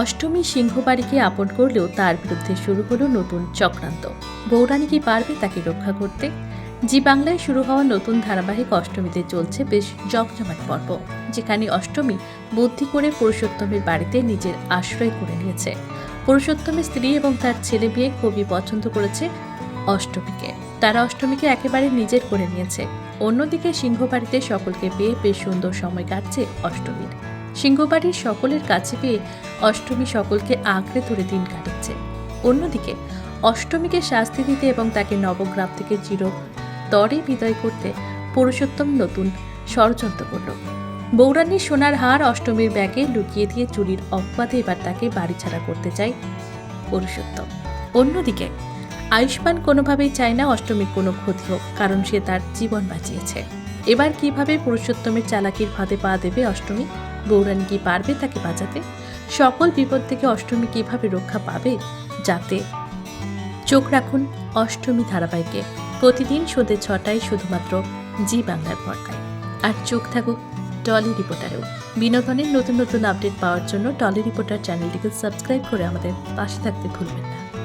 অষ্টমী সিংহবাড়িকে আপন করলেও তার বিরুদ্ধে শুরু হলো নতুন চক্রান্ত। বৌরানী কি পারবে তাকে রক্ষা করতে? জি বাংলায় শুরু হওয়া নতুন ধারাবাহিক অষ্টমীতে চলছে বেশ জমজমাট পর্ব, যেখানে অষ্টমী বুদ্ধি করে পুরুষোত্তমের বাড়িতে নিজের আশ্রয় করে নিয়েছে। পুরুষোত্তমের স্ত্রী এবং তার ছেলে বিয়ে খুবই পছন্দ করেছে অষ্টমীকে। তারা অষ্টমীকে একেবারে নিজের করে নিয়েছে। অন্যদিকে সিংহবাড়িতে সকলকে পেয়ে বেশ সুন্দর সময় কাটছে অষ্টমীর। সিংহবাড়ির সকলের কাছে পেয়ে অষ্টমী সকলকে আঁকড়ে ধরে দিন কাটাচ্ছে অন্যদিকে, অষ্টমীকে শাস্তি দিতে এবং তাকে নবগ্রাম থেকে চির তরে বিদায় করতে পুরুষোত্তম নতুন ষড়যন্ত্র করল। বৌরানীর সোনার হার অষ্টমীর ব্যাগে লুকিয়ে দিয়ে চুরির অপবাদে এবার তাকে বাড়ি ছাড়া করতে চায় পুরুষোত্তম। অন্যদিকে, আয়ুষ্মান কোনোভাবেই চায় না অষ্টমীর কোনো ক্ষতি হোক, কারণ সে তার জীবন বাঁচিয়েছে। এবার কীভাবে পুরুষোত্তমের চালাকির ফাঁদে পা দেবে অষ্টমী? বৌরানী কি পারবে তাকে বাঁচাতে? সকল বিপদ থেকে অষ্টমী কীভাবে রক্ষা পাবে? যাতে চোখ রাখুন অষ্টমী ধারাবাহিকে। প্রতিদিন সন্ধ্যে ছটায় শুধুমাত্র জি বাংলার পর্দায়। আর চোখ থাকুক টলি রিপোর্টারেও। বিনোদনের নতুন নতুন আপডেট পাওয়ার জন্য টলি রিপোর্টার চ্যানেলটিকে সাবস্ক্রাইব করে আমাদের পাশে থাকতে ভুলবেন না।